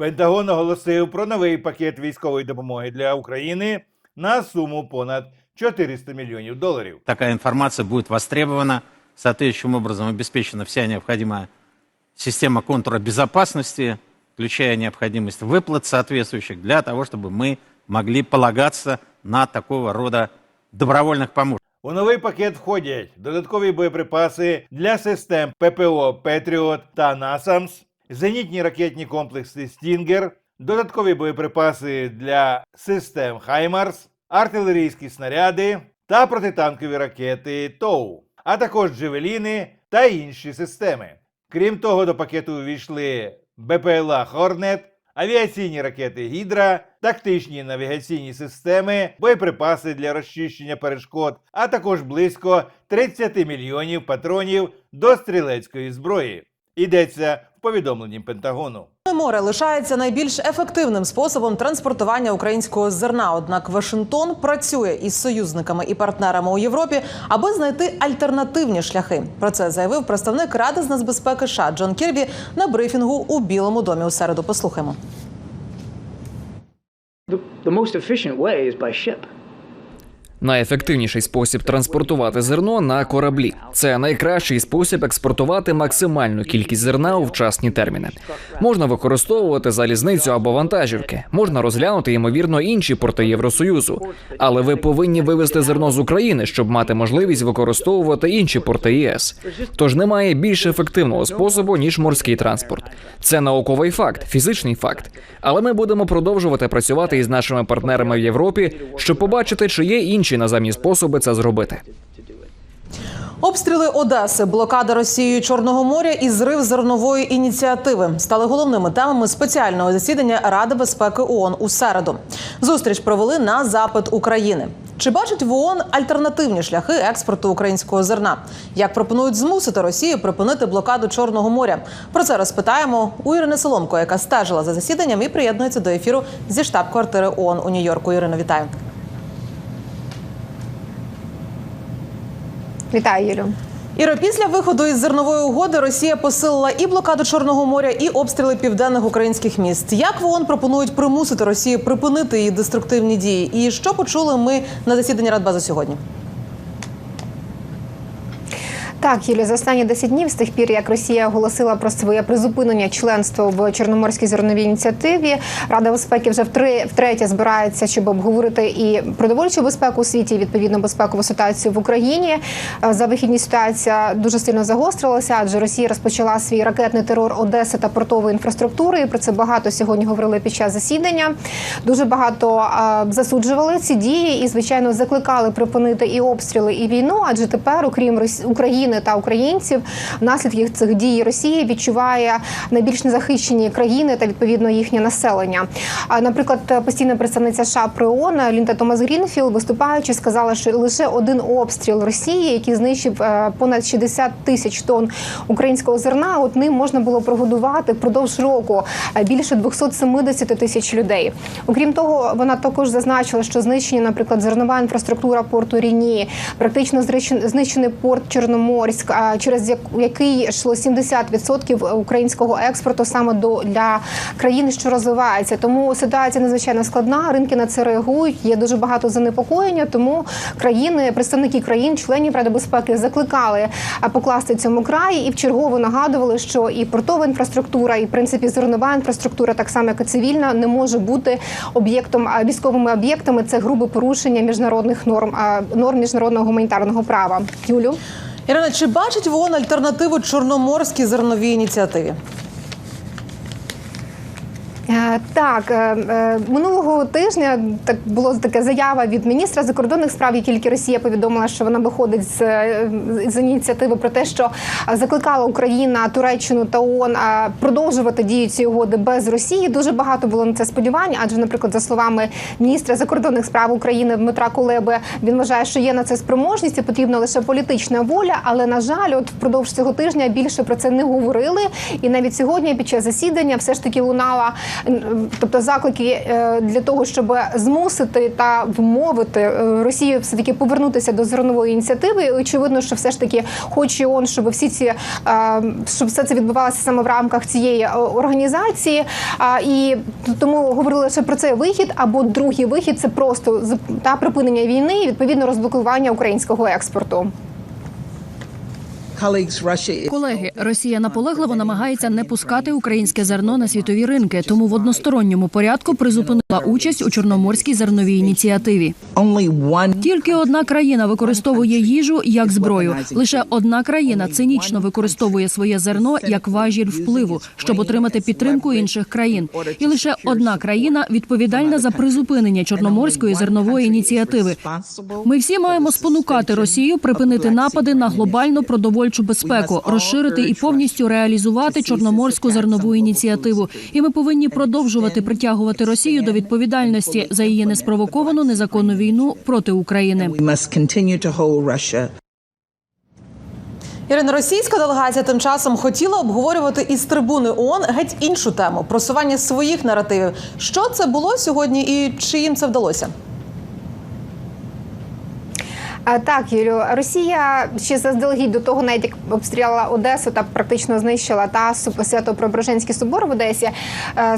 Пентагон оголосив про новий пакет військової допомоги для України на суму понад 400 мільйонів доларів. такая информация будет востребована, соответствующим образом обеспечена вся необходимая система контура безопасности, включая необходимость выплат соответствующих, для того, чтобы мы могли полагаться на такого рода добровольных помощников. У новий пакет входять додаткові боєприпаси для систем ППО Петріот та Насамс, зенітні ракетні комплекси Стінгер, додаткові боєприпаси для систем Хаймарс, артилерійські снаряди та протитанкові ракети ТОУ, а також джевеліни та інші системи. Крім того, до пакету увійшли БПЛА Хорнет, авіаційні ракети Гідра, тактичні навігаційні системи, боєприпаси для розчищення перешкод, а також близько 30 мільйонів патронів до стрілецької зброї. Йдеться в повідомленні Пентагону. Море лишається найбільш ефективним способом транспортування українського зерна. Однак Вашингтон працює із союзниками і партнерами у Європі, аби знайти альтернативні шляхи. Про це заявив представник Ради з нацбезпеки США Джон Кірбі на брифінгу у Білому домі у середу. Послухаймо. The, the most efficient way is by ship. Найефективніший спосіб транспортувати зерно на кораблі. Це найкращий спосіб експортувати максимальну кількість зерна у вчасні терміни. Можна використовувати залізницю або вантажівки, можна розглянути ймовірно інші порти Євросоюзу. Але ви повинні вивезти зерно з України, щоб мати можливість використовувати інші порти ЄС. Тож немає більш ефективного способу ніж морський транспорт. Це науковий факт, фізичний факт. Але ми будемо продовжувати працювати із нашими партнерами в Європі, щоб побачити, чи є інші наземні способи це зробити. Обстріли Одеси, блокада Росією Чорного моря і зрив зернової ініціативи стали головними темами спеціального засідання Ради безпеки ООН у середу. Зустріч провели на запит України. Чи бачать в ООН альтернативні шляхи експорту українського зерна? Як пропонують змусити Росію припинити блокаду Чорного моря? Про це розпитаємо у Ірини Соломко, яка стежила за засіданням і приєднується до ефіру зі штаб-квартири ООН у Нью-Йорку. Ірино, вітаю. Вітаю, Юлю. Іро, після виходу із зернової угоди Росія посилила і блокаду Чорного моря, і обстріли південних українських міст. Як в ООН пропонують примусити Росію припинити її деструктивні дії? І що почули ми на засіданні Радбезу сьогодні? Так, Юлія, за останні 10 днів з тих пір, як Росія оголосила про своє призупинення членства в Чорноморській зерновій ініціативі, Рада безпеки вже втри, втретє збирається, щоб обговорити і продовольчу безпеку у світі, і відповідно безпекову ситуацію в Україні. Е, За вихідні ситуація дуже сильно загострилася, адже Росія розпочала свій ракетний терор Одеси та портової інфраструктури. І про це багато сьогодні говорили під час засідання. Дуже багато е, засуджували ці дії і, звичайно, закликали припинити і обстріли, і війну. Адже тепер, окрім Рос- України та українців, наслідки цих дій Росії відчуває найбільш незахищені країни та відповідно їхнє населення. Наприклад, постійна представниця США при ООН Лінта Томас Грінфілд, виступаючи, сказала, що лише один обстріл Росії, який знищив е, понад 60 тисяч тонн українського зерна, от ним можна було прогодувати впродовж року е, більше 270 тисяч людей. Окрім того, вона також зазначила, що знищені, наприклад, зернова інфраструктура порту Ріні, практично знищений порт Чорноморськ, через як- який йшло 70% українського експорту саме до для країн, що розвиваються. Тому ситуація надзвичайно складна. Ринки на це реагують. Є дуже багато занепокоєння. Тому країни, представники країн, членів Ради безпеки закликали покласти цьому край і вчергово нагадували, що і портова інфраструктура, і в принципі зернова інфраструктура, так само як і цивільна, не може бути об'єктом військовими об'єктами. Це грубе порушення міжнародних норм норм міжнародного гуманітарного права. Юлю. Ірина, чи бачить ВОН альтернативу Чорноморській зерновій ініціативі? Е, Так, е, е, минулого тижня так було така заява від міністра закордонних справ, і тільки Росія повідомила, що вона виходить з, з ініціативи про те, що закликала Україна, Туреччину та ООН продовжувати дію цієї угоди без Росії. Дуже багато було на це сподівань, адже, наприклад, за словами міністра закордонних справ України Дмитра Кулеби, він вважає, що є на це спроможність і потрібна лише політична воля. Але на жаль, от впродовж цього тижня більше про це не говорили. І навіть сьогодні, під час засідання, все ж таки лунала тобто заклики е, для того, щоб змусити та вмовити е, Росію все таки повернутися до зернової ініціативи. Очевидно, що все ж таки хоче ООН, щоб всі ці е, щоб все це відбувалося саме в рамках цієї організації. І тому говорили лише про цей вихід. Або другий вихід це просто та припинення війни і відповідно розблокування українського експорту. Колеги, Росія наполегливо намагається не пускати українське зерно на світові ринки, тому в односторонньому порядку призупинила участь у чорноморській зерновій ініціативі. Тільки одна країна використовує їжу як зброю. Лише одна країна цинічно використовує своє зерно як важіль впливу, щоб отримати підтримку інших країн. І лише одна країна відповідальна за призупинення чорноморської зернової ініціативи. Ми всі маємо спонукати Росію припинити напади на глобальну продовольчу безпеку, розширити і повністю реалізувати чорноморську зернову ініціативу. І ми повинні продовжувати притягувати Росію до відповідальності за її неспровоковану незаконну війну проти України. Ірина, російська делегація тим часом хотіла обговорювати із трибуни ООН геть іншу тему просування своїх наративів. Що це було сьогодні, і чи їм це вдалося? А, Так, Юлю, Росія ще заздалегідь до того, навіть як обстріляла Одесу та практично знищила та Су- Свято-Преображенський собор в Одесі, е,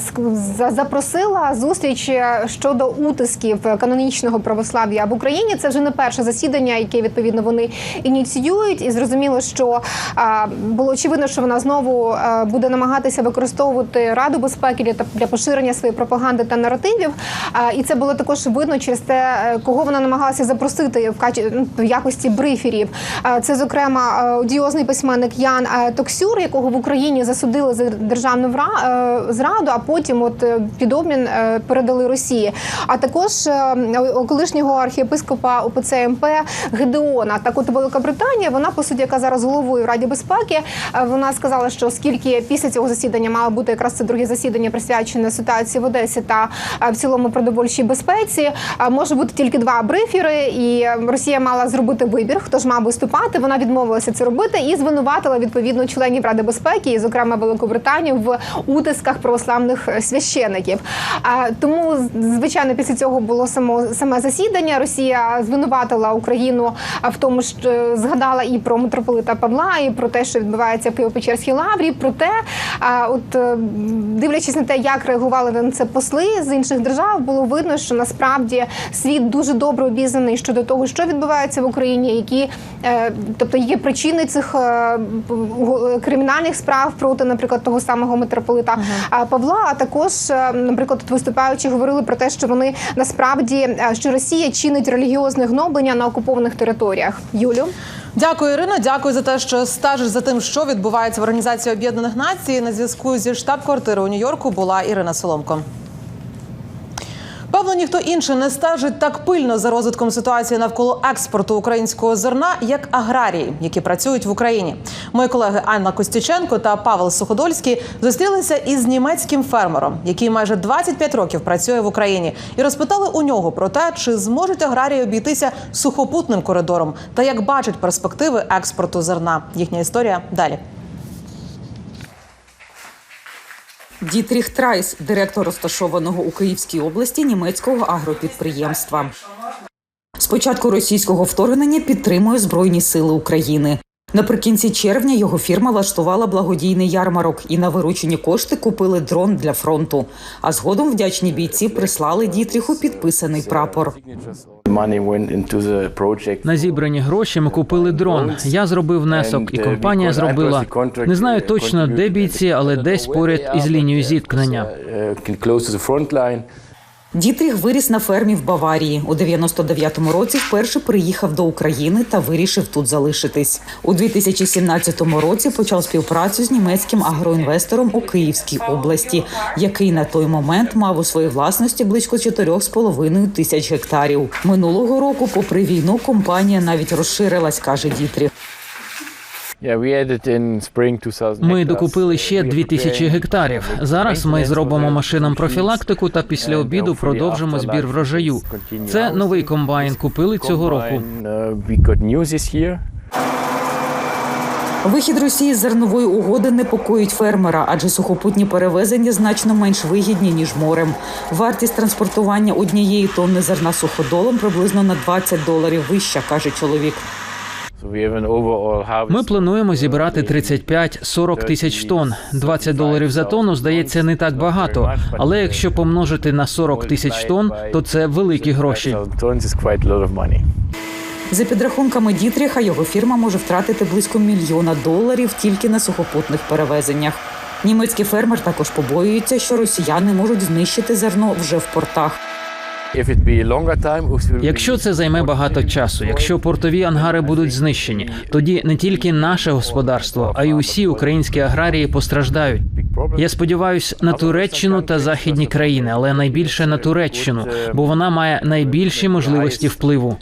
запросила зустріч е, щодо утисків канонічного православ'я в Україні. Це вже не перше засідання, яке відповідно вони ініціюють, і зрозуміло, що було очевидно, що вона знову е, буде намагатися використовувати Раду безпеки для, для поширення своєї пропаганди та наративів. І це було також видно через те, е, кого вона намагалася запросити в качі в якості бриферів. Це, зокрема, е, одіозний письменник Ян е, Токсюр, якого в Україні засудили за державну е, зраду, а потім от е, під обмін е, передали Росії. А також е, колишнього архієпископа УПЦ МП Гедеона. Так, от Великобританія, вона по суті, яка зараз головою в Раді безпеки, е, вона сказала, що оскільки після цього засідання мало бути якраз це друге засідання присвячене ситуації в Одесі та е, в цілому продовольчій безпеці, е, може бути тільки два брифери, і е, Росія мала зробити вибір, хто ж мав виступати. Вона відмовилася це робити і звинуватила відповідно членів Ради безпеки, і, зокрема Великобританію, в утисках православних е, священиків. А тому, звичайно, після цього було само саме засідання. Росія звинуватила Україну в тому, що згадала і про митрополита Павла, і про те, що відбувається в Києво-Печерській лаврі. Проте, от е, дивлячись на те, як реагували на це посли з інших держав, було видно, що насправді світ дуже добре обізнаний щодо того, що відбувається в Україні, які е, тобто є причини цих е, кримінальних справ проти, наприклад, того самого митрополита а, Павла. А також, е, наприклад, тут виступаючи говорили про те, що вони насправді що Росія чинить релігіозне гноблення на окупованих територіях. Юлю. Дякую, Ірино. Дякую за те, що стежиш за тим, що відбувається в Організації Об'єднаних Націй. На зв'язку зі штаб-квартири у Нью-Йорку була Ірина Соломко. Певно, ніхто інший не стежить так пильно за розвитком ситуації навколо експорту українського зерна, як аграрії, які працюють в Україні. Мої колеги Анна Костюченко та Павел Суходольський зустрілися із німецьким фермером, який майже 25 років працює в Україні, і розпитали у нього про те, чи зможуть аграрії обійтися сухопутним коридором та як бачать перспективи експорту зерна. Їхня історія далі. Дітріх Трайс, директор розташованого у Київській області німецького агропідприємства. З початку російського вторгнення підтримує Збройні сили України. Наприкінці червня його фірма влаштувала благодійний ярмарок і на виручені кошти купили дрон для фронту. А згодом вдячні бійці прислали Дітріху підписаний прапор. На зібрані гроші ми купили дрон. Я зробив внесок, і компанія зробила. Не знаю точно, де бійці, але десь поряд із лінією зіткнення. Дітріх виріс на фермі в Баварії. У 99-му році вперше приїхав до України та вирішив тут залишитись. У 2017 році почав співпрацю з німецьким агроінвестором у Київській області, який на той момент мав у своїй власності близько 4,5 тисяч гектарів. Минулого року, попри війну, компанія навіть розширилась, каже Дітріх. Ми докупили ще 2000 гектарів. Зараз ми зробимо машинам профілактику та після обіду продовжимо збір врожаю. Це новий комбайн. Купили цього року. Вихід Росії з зернової угоди непокоїть фермера, адже сухопутні перевезення значно менш вигідні ніж морем. Вартість транспортування однієї тонни зерна суходолом приблизно на 20 доларів вища, каже чоловік. Ми плануємо зібрати 35-40 тисяч тонн. 20 доларів за тонну здається не так багато, але якщо помножити на 40 тисяч тонн, то це великі гроші. За підрахунками Дітріха, його фірма може втратити близько мільйона доларів тільки на сухопутних перевезеннях. Німецький фермер також побоюється, що росіяни можуть знищити зерно вже в портах. Якщо це займе багато часу, якщо портові ангари будуть знищені, тоді не тільки наше господарство, а й усі українські аграрії постраждають. Я сподіваюся на Туреччину та західні країни, але найбільше на Туреччину, бо вона має найбільші можливості впливу.